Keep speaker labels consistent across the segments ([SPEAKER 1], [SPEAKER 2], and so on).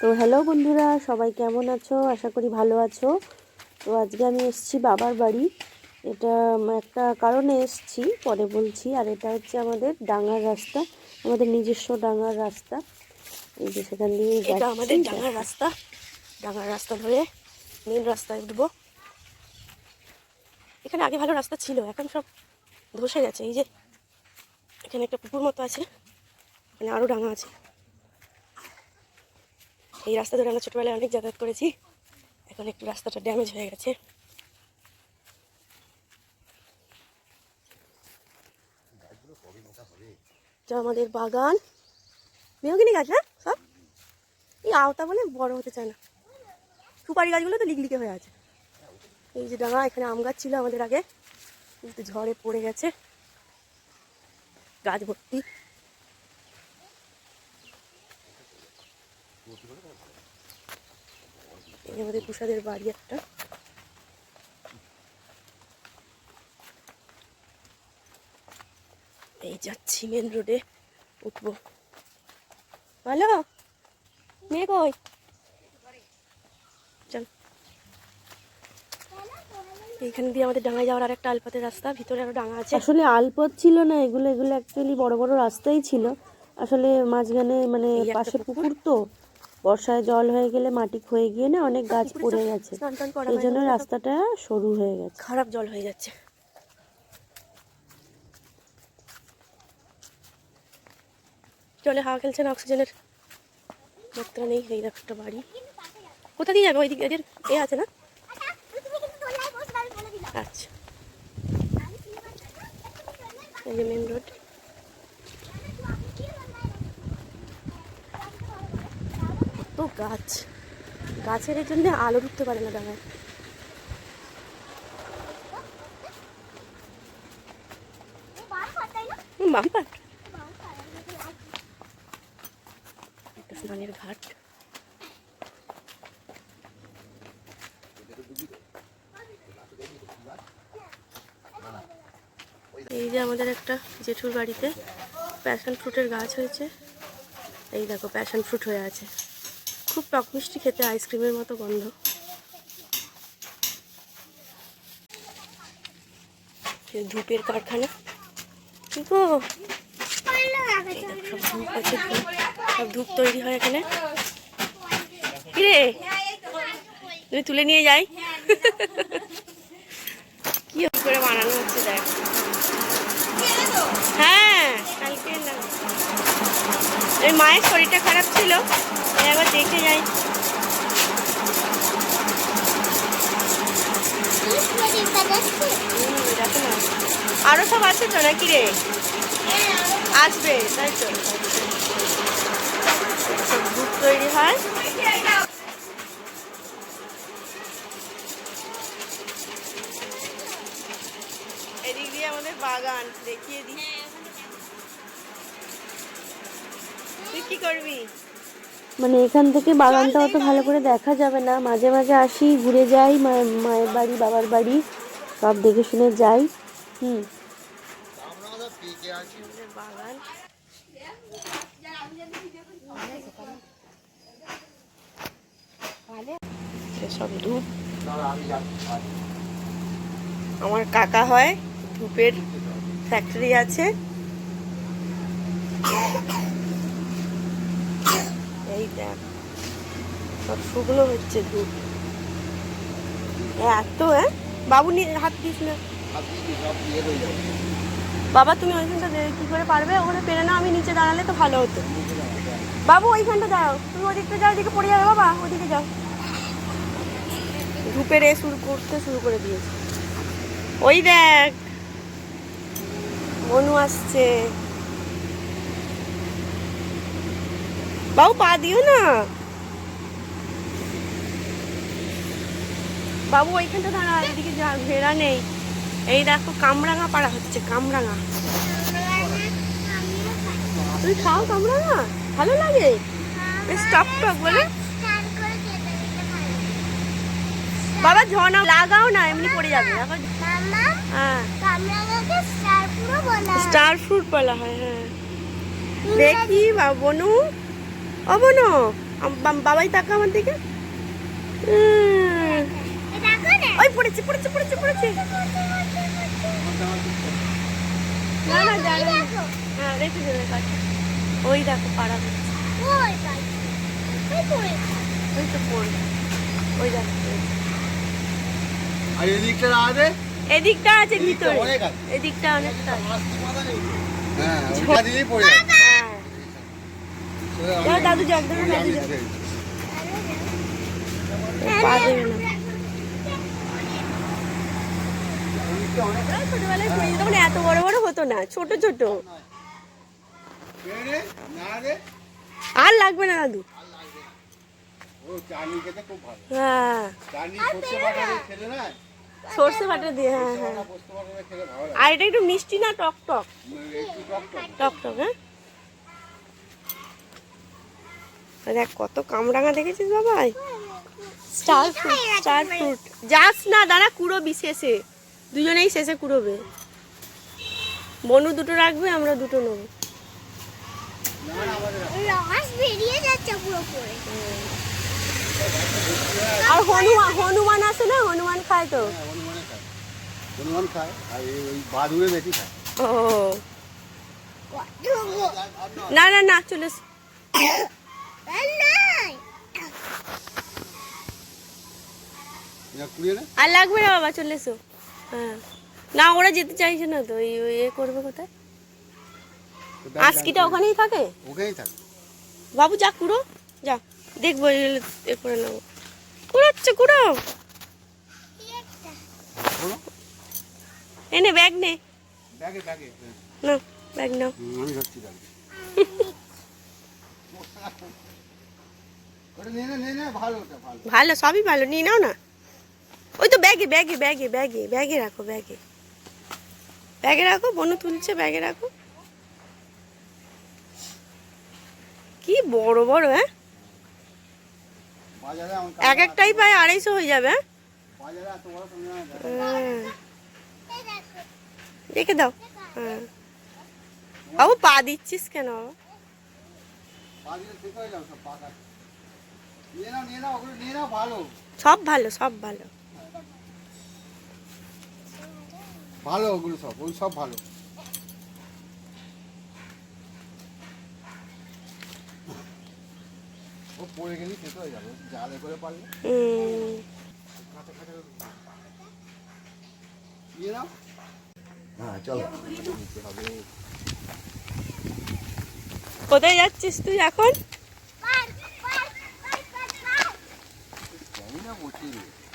[SPEAKER 1] তো হ্যালো বন্ধুরা সবাই কেমন আছো? আশা করি ভালো আছো। তো আজকে আমি এসছি বাবার বাড়ি। এটা একটা কারণে এসছি পরে বলছি। আর এটা হচ্ছে আমাদের ডাঙার রাস্তা আমাদের নিজস্ব ডাঙার রাস্তা। এই যে সেখান দিয়ে
[SPEAKER 2] এটা আমাদের ডাঙার রাস্তা। ডাঙার রাস্তা ধরে মেন রাস্তায় উঠবো। এখানে আগে ভালো রাস্তা ছিল এখন সব ধসে গেছে। এই যে এখানে একটা পুকুর মতো আছে মানে আরও ডাঙা আছে। এই রাস্তা ধরে আমরা ছোটোবেলায় অনেক যাতায়াত করেছি। এখন একটু রাস্তাটা ড্যামেজ হয়ে গেছে। আমাদের বাগান। মেহগিনি গাছ না সব? এই আওতা বলে বড় হতে চায় না। সুপারি গাছগুলো তো লিকলিকে হয়ে আছে। এই যে ডাঙা, এখানে আম গাছ ছিল আমাদের আগে। কিন্তু ঝড়ে পড়ে গেছে। গাছ ভর্তি। এই আমাদের তুষাদের বাড়ি একটা। এই যাচ্ছি মেন রোডে উঠবো। ভালো মেয়ে কই? চল। এইখান দিয়ে আমাদের ডাঙায় যাওয়ার আর একটা আলপথের রাস্তা ভিতরে আরও ডাঙা আছে।
[SPEAKER 1] আসলে আলপথ ছিল না এগুলো এগুলো অ্যাকচুয়ালি বড় বড় রাস্তাই ছিল। আসলে মাঝখানে মানে পাশে।
[SPEAKER 2] পুকুর
[SPEAKER 1] তো বর্ষায় জল হয়ে গেলে মাটি ক্ষয়ে গিয়ে না অনেক গাছ পড়ে গেছে। এই জন্য রাস্তাটা সরু হয়ে গেছে।
[SPEAKER 2] খারাপ জল হয়ে যাচ্ছে। জলে হাওয়া খেলছে না অক্সিজেনের মাত্রা নেই এই একটা বাড়ি। কোথা দিয়ে যাবে ওইদিকে? এদের এ আছে না? আচ্ছা। এই যে মেন রোড কত গাছ। গাছের জন্য আলো ঢুকতে পারে না দাদা ঘাট। এই যে আমাদের একটা জেঠুর বাড়িতে প্যাশন ফ্রুটের গাছ হয়েছে। এই দেখো, প্যাশন ফ্রুট হয়ে আছে। খুব টক মিষ্টি খেতে আইসক্রিমের মতো গন্ধ। ধূপের কারখানা। কি গো সব ধূপ তৈরি হয় এখানে। কিরে? তুমি তুলে নিয়ে যাই। কি করে বানানো হচ্ছে, দেখ। হ্যাঁ কালকে এলাম এই মায়ের শরীরটা খারাপ ছিল। একবার দেখে যাই। আরও সব আছে তো নাকি রে? আসবে তাই তো। সব দুধ তৈরি হয়। এদিক দিয়ে আমাদের বাগান দেখিয়ে দিই। তুই কি করবি?
[SPEAKER 1] মানে এখান থেকে বাগানটা অত ভালো করে দেখা যাবে না। মাঝে মাঝে আসি, ঘুরে যাই মায়ের বাড়ি, বাবার বাড়ি, সব দেখে শুনে যাই। হুম।
[SPEAKER 2] সব ধূপ। আমার কাকা হয়, ধূপের ফ্যাক্টরি আছে। দেখ। সব শুকনো হচ্ছে ধূপ এত হ্যাঁ? বাবু নিয়ে হাত দিস না। বাবা, তুমি ওইখানটা কি করে পারবে? ওখানে পেরে না আমি নিচে দাঁড়ালে তো ভালো হতো। বাবু, ওইখানটা দাঁড়াও। তুমি ওদিকটা যাও, ওদিকে পড়ে যাবে, বাবা। ওদিকে যাও। ধূপের এ শুরু করতে শুরু করে দিয়েছে। ওই দেখ, মনু আসছে। বাবু পা দিও না বাবু ওইখানটা দাঁড়া এদিকে যা ভেড়া নেই এই দেখো কামরাঙা পাড়া হচ্ছে কামরাঙা তুই খাও কামরাঙা ভালো লাগে বেশ টক বলে বাবা ঝর্ণা লাগাও না এমনি পড়ে যাবে স্টার ফ্রুট বলা হয় হ্যাঁ দেখি বা বনু ও বনু আম- বাম- বাবাই তাকা আমার দিকে। ওই পড়েছে পড়েছে পড়েছে পড়েছে। না না জানো হ্যাঁ রেখে দেবে ওই দেখো পাড়া ওই তো পড়ে ওই দেখো
[SPEAKER 3] আর এদিকটা আছে?
[SPEAKER 2] এদিকটা আছে ভিতরে। এদিকটা অনেকটা
[SPEAKER 3] হ্যাঁ দিয়েই পড়ে
[SPEAKER 2] দাদু দাদু দাদু যাও পা দেবে না ছোটবেলায় পড়ে তখন এত বড় বড় হতো না ছোট ছোট। আর লাগবে না দাদু। হ্যাঁ।
[SPEAKER 3] সর্ষে বাটা দিয়ে
[SPEAKER 2] হ্যাঁ হ্যাঁ। আর এটা একটু মিষ্টি না টক টক?
[SPEAKER 3] একটু টক টক।
[SPEAKER 2] টক টক হ্যাঁ আর দেখ কত কামরাঙা দেখেছিস বাবাই। স্টার ফ্রুট স্টার ফ্রুট যাস না দাঁড়া কুড়োবি শেষে। দুজনেই শেষে কুড়োবে। বনু দুটো রাখবে আমরা দুটো নেব। আর হনুমান হনুমান আছে না? হনুমান খায় তো।
[SPEAKER 3] হ্যাঁ হনুমানে খায়। হনুমান খায় আর ওই বাদুড়ে খায়।
[SPEAKER 2] ও। না না না চলে আর লাগবে না বাবা চলে এসো। হ্যাঁ। না ওরা যেতে চাইছে না তো ওই এ করবে কোথায়? আজকিটা ওখানেই থাকে?
[SPEAKER 3] ওখানেই থাকে।
[SPEAKER 2] বাবু যা কুড়ো। যা দেখব এ করে নেব। কুড়োচ্ছে কুড়ো। এনে ব্যাগ নে।
[SPEAKER 3] ব্যাগে ব্যাগে।
[SPEAKER 2] না ব্যাগ নাও।
[SPEAKER 3] আমি ব্যাগে না ভালো
[SPEAKER 2] সবই ভালো নিয়ে নাও না। ওই তো ব্যাগে ব্যাগে ব্যাগে ব্যাগে ব্যাগে রাখো ব্যাগে। ব্যাগে রাখো বনু তুলছে ব্যাগে রাখো। কি বড় বড় হ্যাঁ? এক একটাই প্রায় আড়াইশো হয়ে যাবে হ্যাঁ?
[SPEAKER 3] না
[SPEAKER 2] হ্যাঁ। রেখে দাও। হ্যাঁ। বাবু পা দিচ্ছিস কেন? বাবা?
[SPEAKER 3] বাজারে থেকে হয়ে যাবে সব ভালো।
[SPEAKER 2] সব ভালো ভালো।
[SPEAKER 3] ভালো ওগুলো সব ওই সব ভালো। ও পড়ে গেলে খেতে হয়ে যাবে জালে করে পারলে। নিয়ে নাও। হ্যাঁ চলো। হবে
[SPEAKER 2] কোথায় যাচ্ছিস তুই এখন
[SPEAKER 3] জানি না বসে
[SPEAKER 2] স্কুল যাচ্ছে সব ছেলেমেয়েরা।
[SPEAKER 3] তবে এরকম শুনে যাবে ওর মা তখন বলতো বিদ্যাসাগরের মতো হয়েছে চুল কোথা হবে মাথার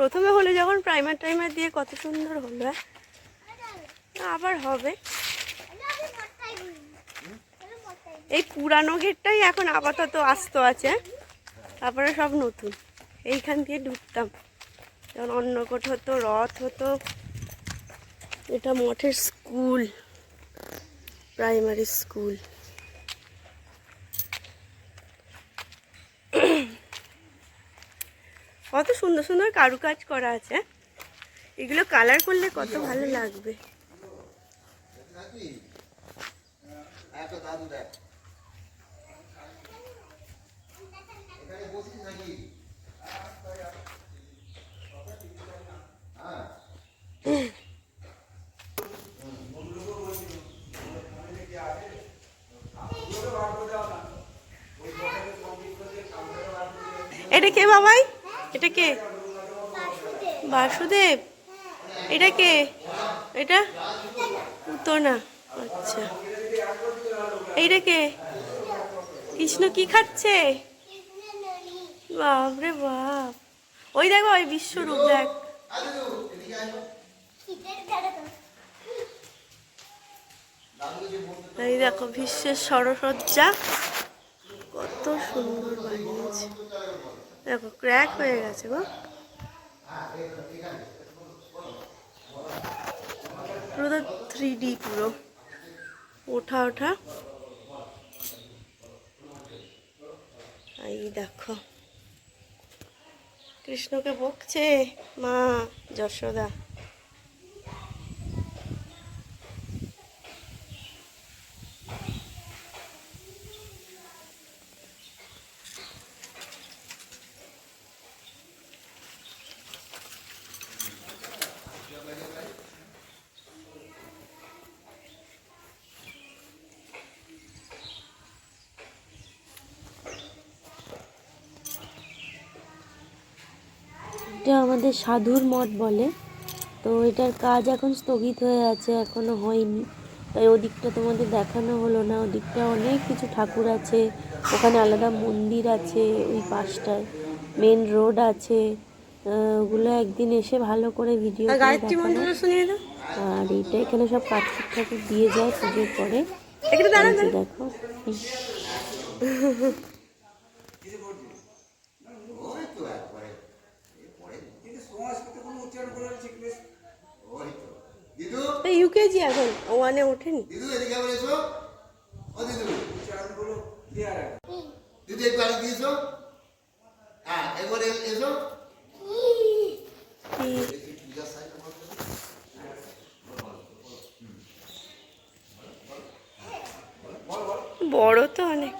[SPEAKER 2] প্রথমে হলো যখন প্রাইমার টাইমার দিয়ে কত সুন্দর হলো হ্যাঁ? আবার হবে এই পুরানো গেটটাই এখন আপাতত আস্ত আছে হ্যাঁ? তারপরে সব নতুন এইখান দিয়ে ঢুকতাম যেমন অন্নকোট হতো, রথ হতো, এটা মঠের স্কুল প্রাইমারি স্কুল কত সুন্দর সুন্দর কারুকাজ করা আছে? এগুলো কালার করলে কত ভালো লাগবে এটা কে বাবাই এটা কে? বাসুদেব। এটা কে? এটা? তো না আচ্ছা। এইটা কে? কৃষ্ণ কি খাচ্ছে? বাপরে বাপ। ওই দেখো ওই বিশ্বরূপ দেখ। এই দেখো বিশ্বের সরসজ্জা। কত সুন্দর বানিয়েছে। দেখো ক্র্যাক হয়ে গেছে গো। পুরো তো থ্রি ডি পুরো। ওঠা ওঠা। এই দেখো। কৃষ্ণকে বকছে। মা, যশোদা।
[SPEAKER 1] এটা আমাদের সাধুর মঠ বলে। তো এটার কাজ এখন স্থগিত হয়ে আছে এখনও হয়নি। তাই ওদিকটা তোমাদের দেখানো হলো না। ওদিকটা অনেক কিছু ঠাকুর আছে। ওখানে আলাদা মন্দির আছে ওই পাশটায়। মেন রোড আছে। ওগুলো একদিন এসে ভালো করে ভিডিও আর এইটা এখানে সব কার্তিক ঠাকুর দিয়ে যায় পুজোর পরে দেখো হুম।
[SPEAKER 3] ওই তো একবারে এরপরে ওই তো দিদু
[SPEAKER 2] ইউকেজি এখন ওয়ানে ওঠেনি।
[SPEAKER 3] দিদি। দিয়েছ? হ্যাঁ একবার এসো দেখি পূজার সাইড আমার তো।
[SPEAKER 2] বড় তো অনেক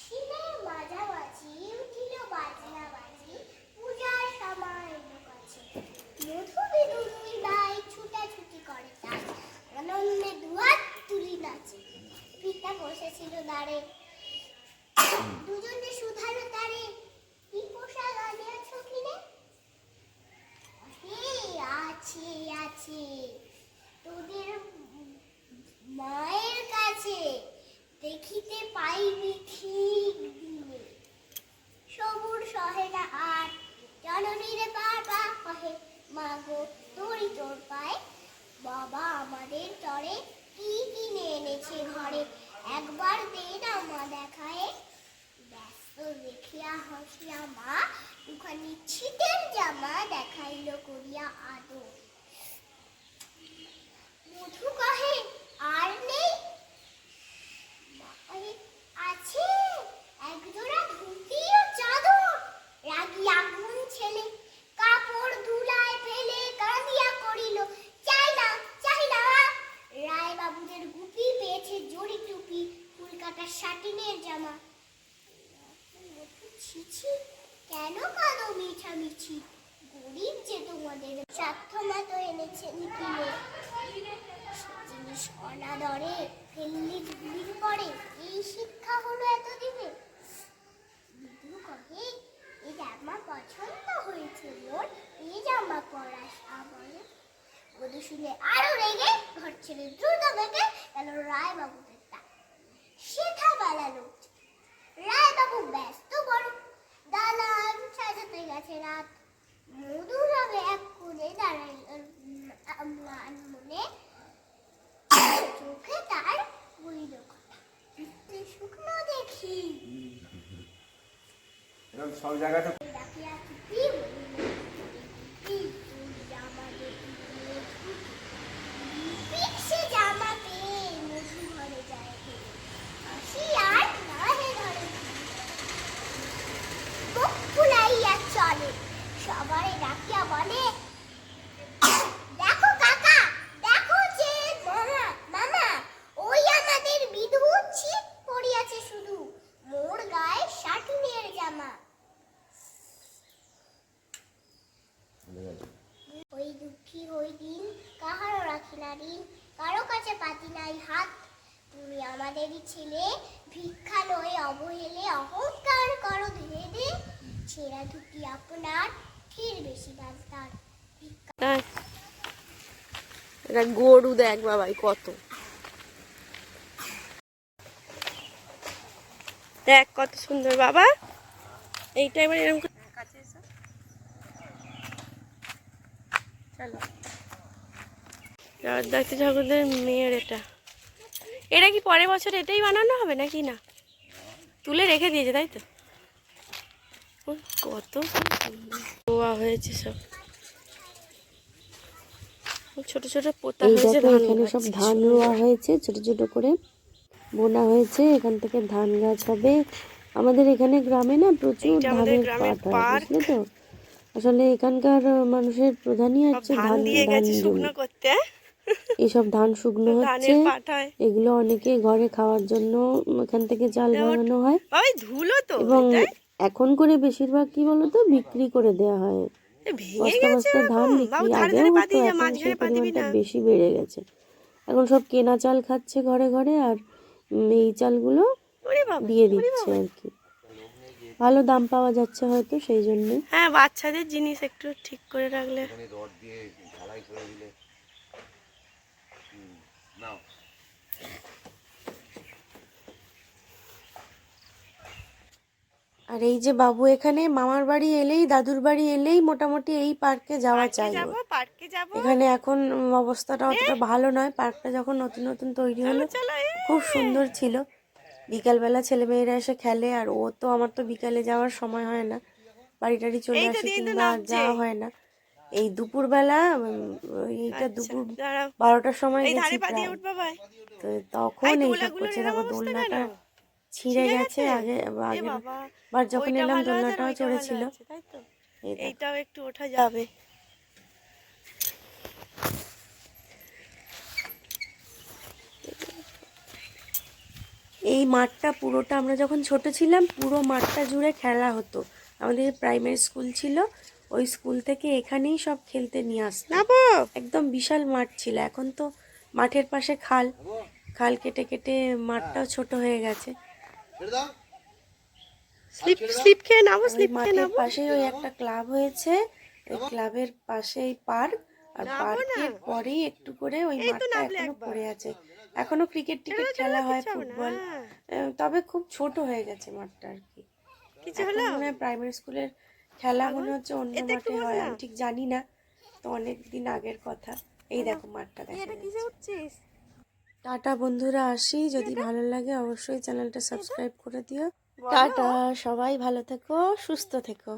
[SPEAKER 4] শিবের মাঝামাঝি উঠিল বাজনা বাজি পূজার সময় লোক আছে মধু বিদুর ভাই ছুটাছুটি করে তাই আনন্দে দুহাত তুলি নাচে পিতা বসেছিল দাঁড়ে দুজনে শুধালো তারে কি পোশাক আনিয়াছ কিনে হে আছে আছে তোদের মায়ের কাছে দেখিতে পাইবি ঠিক দিনে সবুর সহে না আর জননীরে বারবার কহে মাগো তোরই তোর পায় বাবা আমাদের তরে কি কিনে এনেছে ঘরে একবার দে না মা দেখায় ব্যস্ত দেখিয়া হসিয়া মা দুখানি ছিটের জামা দেখাইল করিয়া আদর। মধু কহে আর নেই আরে, আছে একজোড়া ধুতি ও চাদর রাগি আগুন ছেলে কাপড় ধুলায় ফেলে কাঁদিয়া করিল চাই না চাই না রায় বাবুদের গুপি পেয়েছে জড়ি টুপি ফুল কাটা শাটিনের জামা ছিছি কেন কাঁদো মিছামিছি গরিব যে তোমাদের স্বার্থ মতো এনেছেন কিনে জিনিস অনাদরে ফেললি ধুলির পরে এই শিক্ষা হলো এতদিনে। বিদু কহে এই জামা পছন্দ হয়েছে মোর এই জামা পরা সাবরে বধু শুনে আরও রেগে, ঘর ছেড়ে দ্রুত বেগে গেল রায় বাবুদের তা শেখা বেলা লোক। রায় বাবু ব্যস্ত বড় দালান সাজাতে গেছে রাত। এক চোখে তার দেখি।
[SPEAKER 5] সব জায়গাতে
[SPEAKER 4] ডাকিয়া চুপি বলিল "কি তুই জামা দেখি মধু পিক সে জামা পেয়ে মধু ঘরে যায় ফিরে। হাসি আর না হে ধরে বুক ফুলাইয়া চলে সবারে ডাকিয়া বলে দেখো কাকা দেখো যে মামা মামা ওই আমাদের বিধু ছিট পড়িয়াছে শুধু মোর গায়ে শাটিনের জামা ওই দুঃখী ওই দিন কাহারও রাখি না ঋণ কারও কাছে পাতি নাই হাত তুমি আমাদেরই ছেলে ভিক্ষা নয় অবহেলে অহংকার করো ধীরে ধীরে। ছেঁড়া ধুতি আপনার ফের বেশি দাম তার ভিক্ষা
[SPEAKER 2] এটা গরু দেখ বাবাই কত। দেখ কত সুন্দর বাবা। এইটা এবার এরকম চলো। রাজদাক্তি ঠাকুরদের মেয়ের এটা। এটা কি পরের বছর এটাই বানানো হবে নাকি না? তুলে রেখে দিয়েছে তাই তো? ও, কত রোয়া হয়েছে সব। ছোট ছোট পোতা হয়েছে
[SPEAKER 1] এখানে সব ধান রোয়া হয়েছে ছোট ছোট করে বোনা হয়েছে এখান থেকে ধান গাছ হবে। আমাদের এখানে গ্রামে না প্রচুর ধানের পাট হয় বুঝলে তো? আসলে এখানকার মানুষের প্রধানই হচ্ছে
[SPEAKER 2] ধান
[SPEAKER 1] ধান
[SPEAKER 2] দিয়ে গেছে শুকনো করতে
[SPEAKER 1] এইসব ধান শুকনো হচ্ছে। এগুলো অনেকে ঘরে খাওয়ার জন্য এখান থেকে চাল বানানো হয়।
[SPEAKER 2] ধুলো তো
[SPEAKER 1] এবং এখন করে বেশিরভাগ কি বলতো? বিক্রি করে দেওয়া হয়। বস্তা বস্তা ধান বিক্রি। আগেও হতো এখন সেই পরিমাণটা বেশি বেড়ে গেছে। এখন সব কেনা চাল খাচ্ছে ঘরে ঘরে আর এই চালগুলো দিয়ে দিচ্ছে আর কি। ভালো দাম পাওয়া যাচ্ছে হয়তো সেই জন্যে।
[SPEAKER 2] হ্যাঁ বাচ্চাদের জিনিস একটু ঠিক করে রাখলে
[SPEAKER 3] এখানে রড দিয়ে ঢালাই করে দিলে হুম, নাও
[SPEAKER 1] আর এই যে বাবু এখানে মামার বাড়ি এলেই দাদুর বাড়ি এলেই মোটামুটি এই পার্কে যাওয়া চাই। এখানে এখন অবস্থাটা অতটা ভালো নয় পার্কটা যখন নতুন নতুন তৈরি হলো খুব সুন্দর ছিল। বিকালবেলা ছেলেমেয়েরা এসে খেলে আর ও তো আমার তো বিকালে যাওয়ার সময় হয় না। বাড়ি টাড়ি চলে আসে
[SPEAKER 2] দিয়ে তো
[SPEAKER 1] কিংবা যাওয়া হয় না। এই দুপুরবেলা উম, এইটা দুপুর বারোটার সময় গেছি প্রায়। তো তখন
[SPEAKER 2] এই
[SPEAKER 1] এইসব করছে দেখো দোলনাটা ছিঁড়ে গেছে আগে
[SPEAKER 2] আগে
[SPEAKER 1] বার যখন এলাম দোলনাটাও চড়েছিল।
[SPEAKER 2] এইটাও একটু ওঠা যাবে।
[SPEAKER 1] এই মাঠটা পুরোটা আমরা যখন ছোট ছিলাম পুরো মাঠটা জুড়ে খেলা হতো। আমাদের প্রাইমারি স্কুল ছিল ওই স্কুল থেকে এখানেই সব খেলতে নিয়ে আসতো। একদম বিশাল মাঠ ছিল। এখন তো মাঠের পাশে খাল। খাল কেটে কেটে মাঠটাও ছোট হয়ে গেছে।
[SPEAKER 2] স্লিপ স্লিপ খেয়ে নাবো
[SPEAKER 1] ওই
[SPEAKER 2] স্লিপ
[SPEAKER 1] মাঠের পাশেই ওই একটা ক্লাব হয়েছে। ওই ক্লাবের পাশেই পার্ক। আর পার্কের পরেই একটু করে ওই মাঠটা এখনও পড়ে আছে। এখনও ক্রিকেট টিকেট খেলা হয় ফুটবল। তবে খুব ছোট হয়ে গেছে মাঠটা আর কি।
[SPEAKER 2] কিছু হলো?
[SPEAKER 1] প্রাইমারি স্কুলের খেলা মনে হচ্ছে অন্য মাঠে হয় আমি ঠিক জানি না। তো অনেক দিন আগের কথা। এই দেখো মাঠটা দেখো টাটা বন্ধুরা আসি। যদি ভালো লাগে অবশ্যই চ্যানেলটা সাবস্ক্রাইব করে দিও। টাটা সবাই ভালো থেকো সুস্থ থেকো।